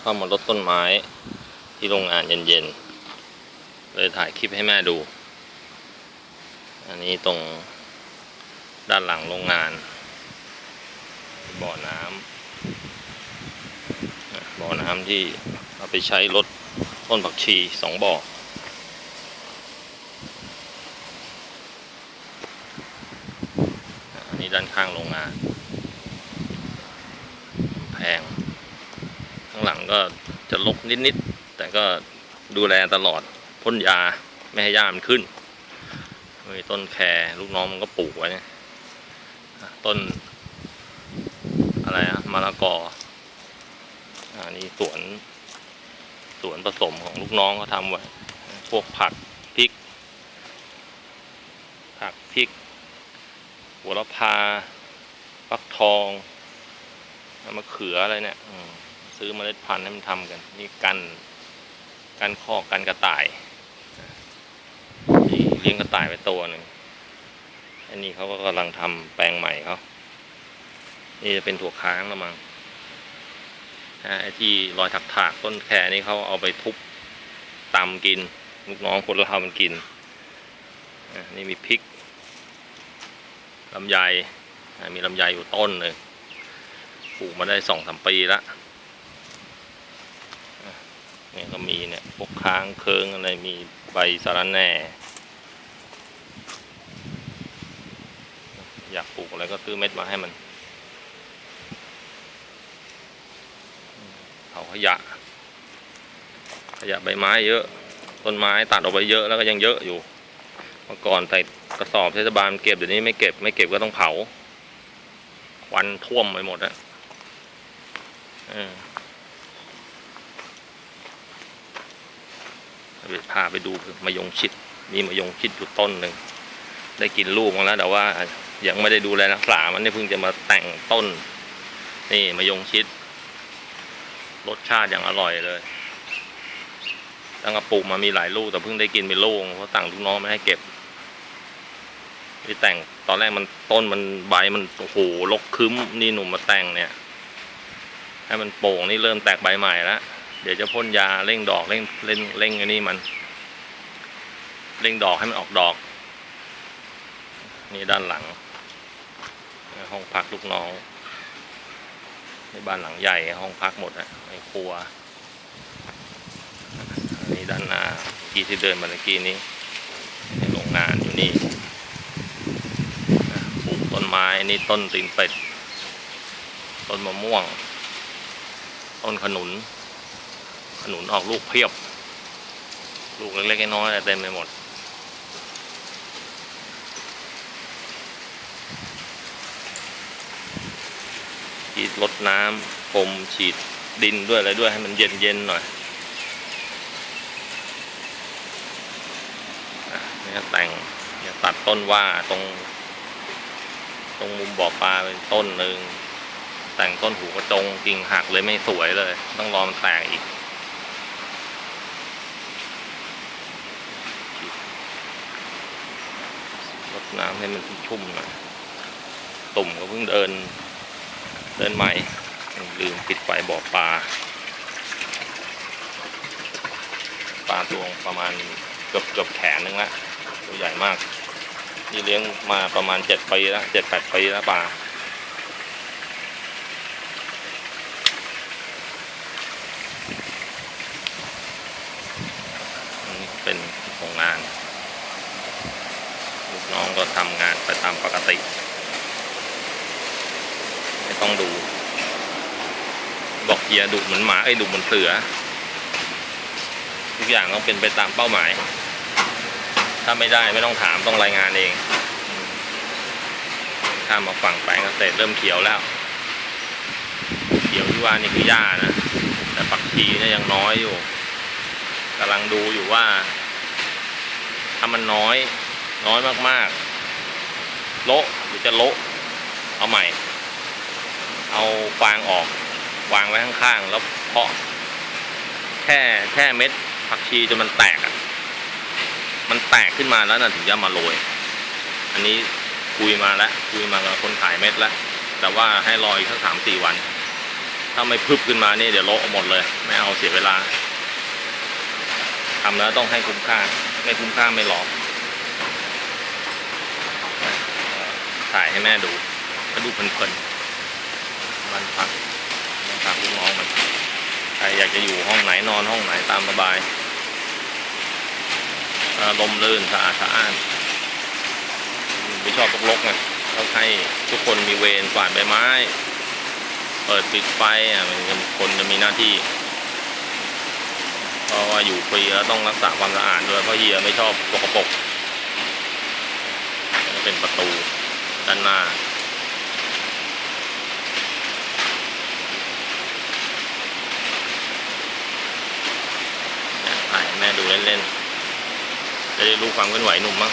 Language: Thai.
เข้ามารดต้นไม้ที่โรงงานเย็นๆ เลยถ่ายคลิปให้แม่ดู อันนี้ตรงด้านหลังโรงงาน บ่อน้ำบ่อน้ำที่เอาไปใช้รดต้นผักชีสองบ่ออันนี้ด้านข้างโรงงานแพง ข้าง หลังก็จะลกนิดๆ แต่ก็ดูแลตลอดพ่นยาไม่ให้หญ้ามันขึ้น มีต้นแครลูกน้องมันก็ปลูกไว้เนี่ยต้น อะไรอะมะละกออันนี้สวนสวนผสมของลูกน้องเขาทำไว้ พวกผักพริก ผักพริกหัวละพาฟักทองมะเขืออะไรเนี่ย ซื้อเมล็ดพันธุ์ให้มันทำกันนี่กันกันคอกกันกระต่ายนี่เลี้ยงกระต่ายไปตัวหนึ่งอันนี้เขาก็กำลังทำแปลงใหม่เขานี่จะเป็นถั่วค้างล้วมั้งไอ้ที่รอยถักถากต้นแครนี่เขาเอาไปทุบตำกิน ลูกน้องคนเรามันกินนี่มีพริกลำไยมีลำไยอยู่ต้นหนึ่งปลูกมาได้สองสามปีละอะ เนี่ยก็มีเนี่ยพวกค้างเคิงอะไรมีใบสาระแหน่ อยากปลูกอะไรก็ซื้อเม็ดมาให้มันเผาขยะ ขยะใบไม้เยอะ ต้นไม้ตัดออกไปเยอะแล้วก็ยังเยอะอยู่เมื่อก่อนใส่กระสอบเทศบาลเก็บเดี๋ยวนี้ไม่เก็บไม่เก็บก็ต้องเผาควันท่วมไปหมดอะเออเดี๋ยว พาไปดูมะยงชิดมีมะยงชิดอยู่ต้นหนึ่งได้กินลูกมาแล้วแต่ว่ายังไม่ได้ดูแลรักษามันนี่เพิ่งจะมาแต่งต้น นี่มะยงชิด รสชาติอย่างอร่อยเลยตั้งกระปลูกมามีหลายลูกแต่เพิ่งได้กินเป็นลูกเพราะต่างลูกน้องไม่ให้เก็บที่แต่งตอนแรกมันต้นมันใบมันโอ้โหลกคึ้มนี่หนุ่มมาแต่งเนี่ย ให้มันโป่งนี่เริ่มแตกใบใหม่แล้ว เดี๋ยวจะพ่นยาเร่งดอกเร่งเร่งเร่งอันนี้มัน เร่งดอกให้มันออกดอก นี่ด้านหลัง ห้องพักลูกน้องในบ้านหลังใหญ่ห้องพักหมดอะในครัวอันนี้ด้านหน้ากี้ที่เดินมาเมื่อกี้นี้ในโรงงานอยู่นี่ปลูกต้นไม้นี่ต้นตีนเป็ดต้นมะม่วง ต้นขนุน ขนุนออกลูกเพียบ ลูกเล็กๆน้อยๆเต็มไปหมด ฉีดรดน้ำพรมฉีดดินด้วยอะไรด้วยให้มันเย็นๆหน่อยนี่ก็แต่งเนี่ยตัดต้นว่าตรง ตรงมุมบ่อปลาเป็นต้นหนึ่งแต่งต้นหูกระจงกิ่งหักเลยไม่สวยเลย ต้องรอมันแตกอีกรด น้ำให้มันชุ่มๆหน่อยตุ่มก็เพิ่งเดิน เดินใหม่ลืมปิดไฟบ่อปลา ปลาตัวประมาณเกือบเกือบแขนนึงละตัวใหญ่มาก นี่เลี้ยงมาประมาณเจ็ดปีแล้วเจ็ดแปดปีแล้วปลาอันนี้เป็นโรงงาน ลูกน้ องก็ทำงานไปตามปกติ ไม่ต้องดู บอกเฮียดุเหมือนหมาไอ้ดุเหมือนเสือ ทุกอย่างต้องเป็นไปตามเป้าหมาย ถ้าไม่ได้ไม่ต้องถามต้องรายงานเองข้ามมาฝั่งแปลงเกษตรเริ่มเขียวแล้วเขียวที่ว่านี่คือหญ้านะ แต่ปักชีเนี่ยยังน้อยอยู่กำลังดูอยู่ว่า ถ้ามันน้อย น้อยมากๆ โละหรือจะโละเอาใหม่ เอาฟางออก วางไว้ข้างๆ แล้วเพาะแค่แค่เม็ดผักชีจนมันแตกอะ มันแตกขึ้นมาแล้วนะถึงจะมาโรย อันนี้คุยมาแล้วคุยมากับคนขายเม็ดแล้ว แต่ว่าให้รออีกสักสามสี่วัน ถ้าไม่พึบขึ้นมานี่เดี๋ยวโละหมดเลย ไม่เอาเสียเวลาทำแล้วต้องให้คุ้มค่า ไม่คุ้มค่าไม่หลอก ถ่ายให้แม่ดูก็ดูเพลินๆมันพักมันพักลูกน้องมันใครอยากจะอยู่ห้องไหนนอนห้องไหนตามสบายลมลื่นสะอาดสะอ้านไม่ชอบรกๆไงเขาให้ทุกคนมีเวรกวาดใบไม้ เปิดปิดไฟอะคนจะมีหน้าที่เพราะว่าอยู่ฟรีแล้วต้องรักษาความสะอาดด้วยเพราะเฮียไม่ชอบปกปรกก็เป็นประตู ดันมาถ่ายแม่ดูเล่นๆ จะได้รู้ความเคลื่อนไหวหนุ่มบ้าง